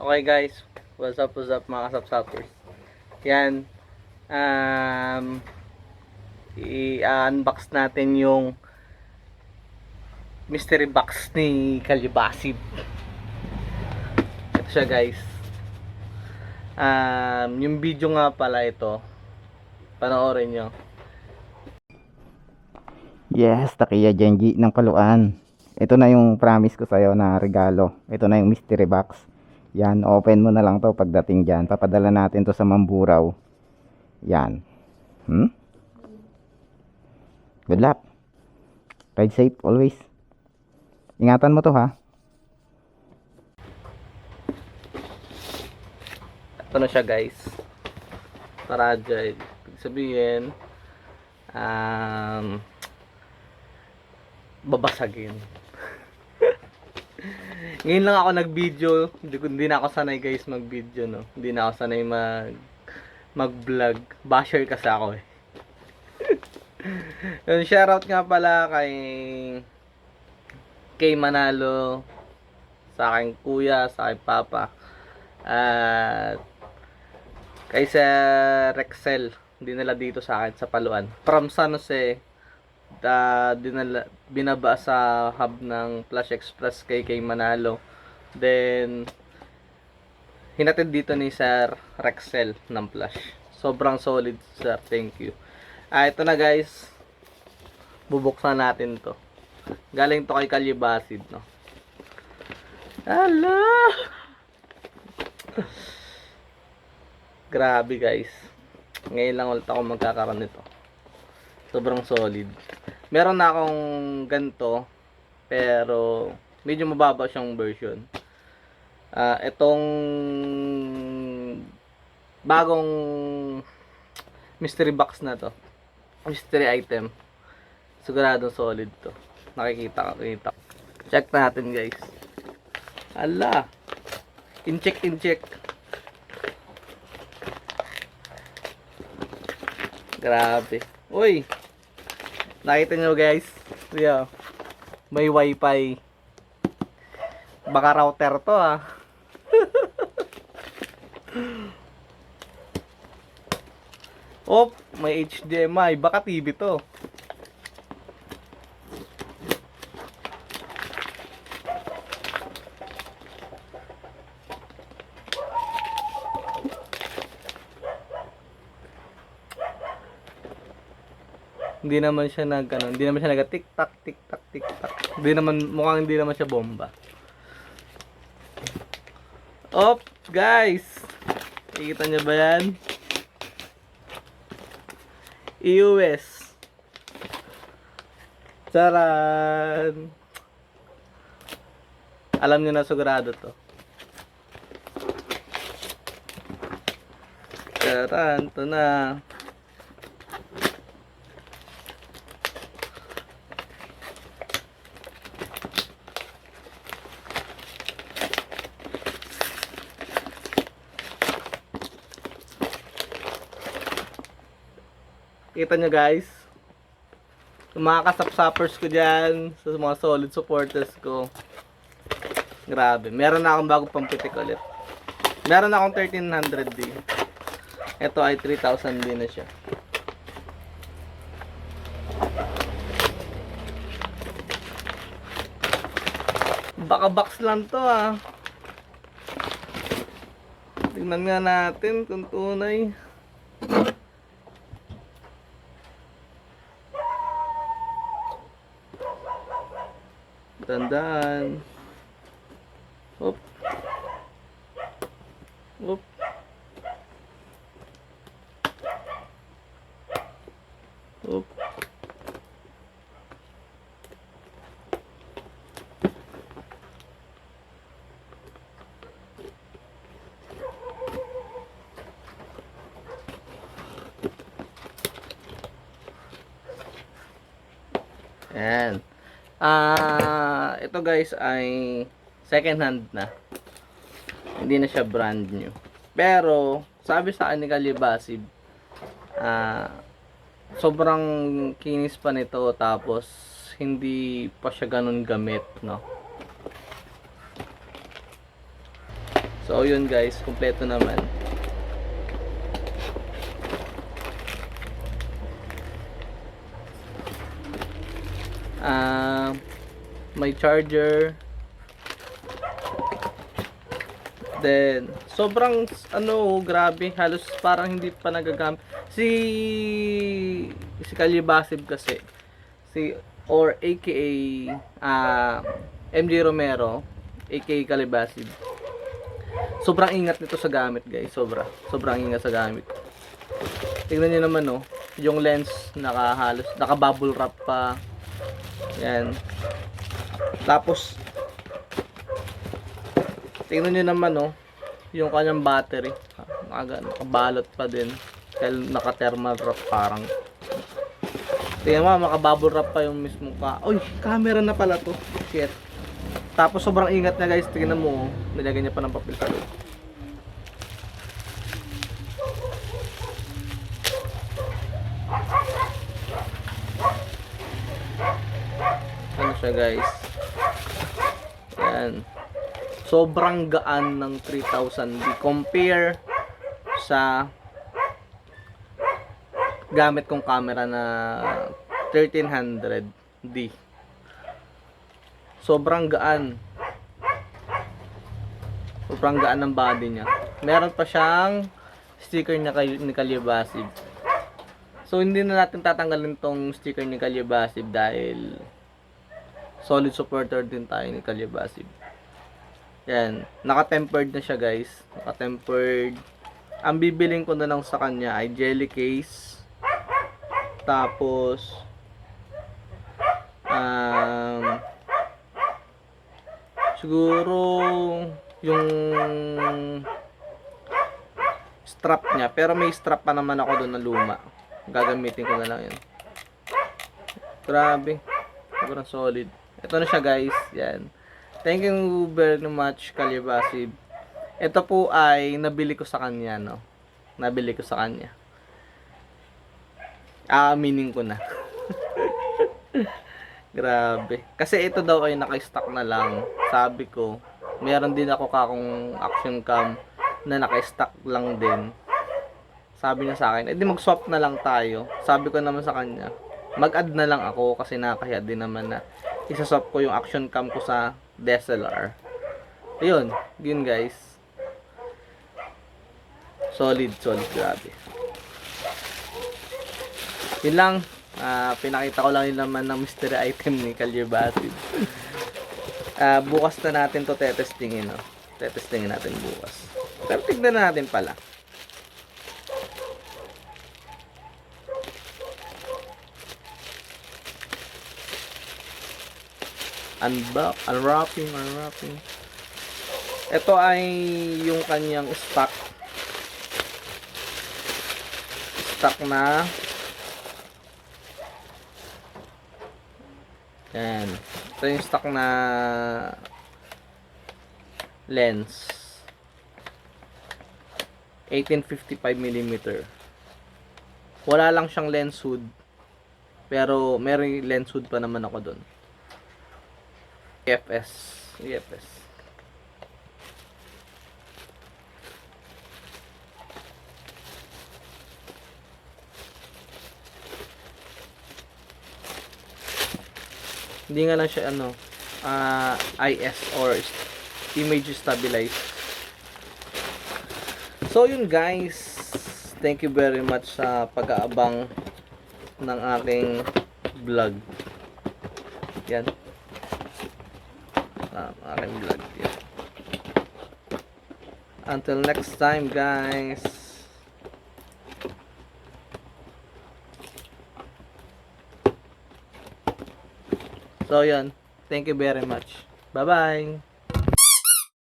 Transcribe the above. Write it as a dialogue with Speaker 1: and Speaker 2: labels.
Speaker 1: Okay guys, what's up, what's up mga kasapsapers? Yan, um, i-unbox natin yung mystery box ni Kalibasib. Ito siya guys. Um, yung video nga pala ito, panoorin nyo.
Speaker 2: Yes, Takiya Genji ng Paluan. Ito na yung promise ko sa'yo na regalo. Ito na yung mystery box. Yan, open mo na lang to pagdating dyan. Papadala natin to sa Mamburao. Yan. Hmm? Good luck. Ride safe always. Ingatan mo to ha.
Speaker 1: Ito na siya guys. Fragile. Ibig sabihin, um, babasagin. Ngayon lang ako nag-video. Hindi, hindi na ako sanay guys mag-video, no? Hindi na ako sanay mag mag-vlog. Basher kasi ako eh. Yun, shoutout nga pala kay kay Manalo sa aking kuya, sa aking papa. At kay Sir Rexel, dinala dito sa akin sa Paluan. From San Jose, da, dinala, binaba sa hub ng Flash Express kay kay Manalo. Then, hinatid dito ni Sir Rexel ng Flash. Sobrang solid, sir. Thank you. Ah, ito na guys. Bubuksan natin to. Galing to kay Kalyebasid, no? Ala! Grabe guys. Ngayon lang ulit ako magkakaroon nito. Sobrang solid. Meron na akong ganito. Pero medyo mababa siyang version. Ah, itong bagong mystery box na to. Mystery item. Siguradong solid to. Nakikita ka, kita. Check natin guys. Ala. In-check, in-check. Grabe. Uy. Nakita nyo guys. Yeah. May wifi. Baka router to ah. Oh, may HDMI. Baka TV to. Hindi naman siya nag ano, hindi naman siya nag tik tak tik tak tik tak. Hindi naman mukhang hindi naman siya bomba. Op, guys. Nakikita niyo ba 'yan? EUS. Charan. Alam niyo na sigurado to. Charan, to na. Kita nyo guys. Yung mga kasapsapers ko dyan, sa mga solid supporters ko. Grabe. Meron na akong bagong pampitik ulit. Meron na akong 1300D. Ito ay 3000 din na siya. Baka box lang to ah. Tingnan nga natin kung tunay. Tandaan. Hop. Hop. Hop. Ayan. Ah, ito guys ay second hand na. Hindi na siya brand new. Pero sabi sa akin ni Kalibasib, ah sobrang kinis pa nito tapos hindi pa siya ganun gamit, no. So, yun guys, kumpleto naman. May charger. Then, sobrang ano, grabe, halos parang hindi pa nagagamit. Si si Kalibasib kasi si or aka ah MJ Romero aka Kalibasib. Sobrang ingat nito sa gamit, guys. Sobra. Sobrang ingat sa gamit. Tingnan niyo naman, oh. Yung lens, nakahalos, naka-bubble wrap pa. Yan. Tapos, tingnan nyo naman, oh. Yung kanyang battery. Naka, nakabalot pa din. Dahil naka-thermal wrap parang. Tingnan mo, maka-bubble wrap pa yung mismo ka. Uy, camera na pala to. Shit. Tapos sobrang ingat na guys. Tingnan mo, oh. nilagay niya pa ng papel sa. Ano siya guys? Yan. Sobrang gaan ng 3,000 D compare sa gamit kong camera na 1300 D. Sobrang gaan. Sobrang gaan ng body niya. Meron pa siyang sticker niya kay ni Kalibasib. So hindi na natin tatanggalin tong sticker ni Kalibasib dahil solid supporter din tayo ni Kalibasib. Yan, naka-tempered na siya guys. Naka-tempered. Ang bibiling ko na lang sa kanya ay jelly case. Tapos um, siguro yung strap niya. Pero may strap pa naman ako doon na luma. Gagamitin ko na lang yun. Grabe. Sobrang solid. Ito na siya guys. Yan. Thank you very much Kalibasib. Ito po ay nabili ko sa kanya, no? Nabili ko sa kanya. Aaminin ko na. Grabe. Kasi ito daw ay naka-stock na lang. Sabi ko, meron din ako kakong action cam na naka-stock lang din. Sabi niya sa akin, edi mag-swap na lang tayo. Sabi ko naman sa kanya, mag-add na lang ako kasi nakakaya din naman na isa-swap ko yung action cam ko sa DSLR. Ayun, yun guys. Solid, solid, grabe. Yun lang, ah, pinakita ko lang yun naman ng mystery item ni Kalyebasid. Ah, bukas na natin to tetestingin, no? Tetestingin natin bukas. Pero tignan na natin pala. Unbox, unwrapping, unwrapping. Ito ay yung kanyang stock. Stock na Yan. Ito yung stock na lens. 1855 mm. Wala lang siyang lens hood. Pero meron lens hood pa naman ako doon. EFS. EFS. Hindi nga lang siya ano, ah, IS or image stabilized. So yun guys, thank you very much sa pag-aabang ng aking vlog. Yan. Ah, aking vlog. Yan. Until next time guys. So yun, thank you very much. Bye-bye.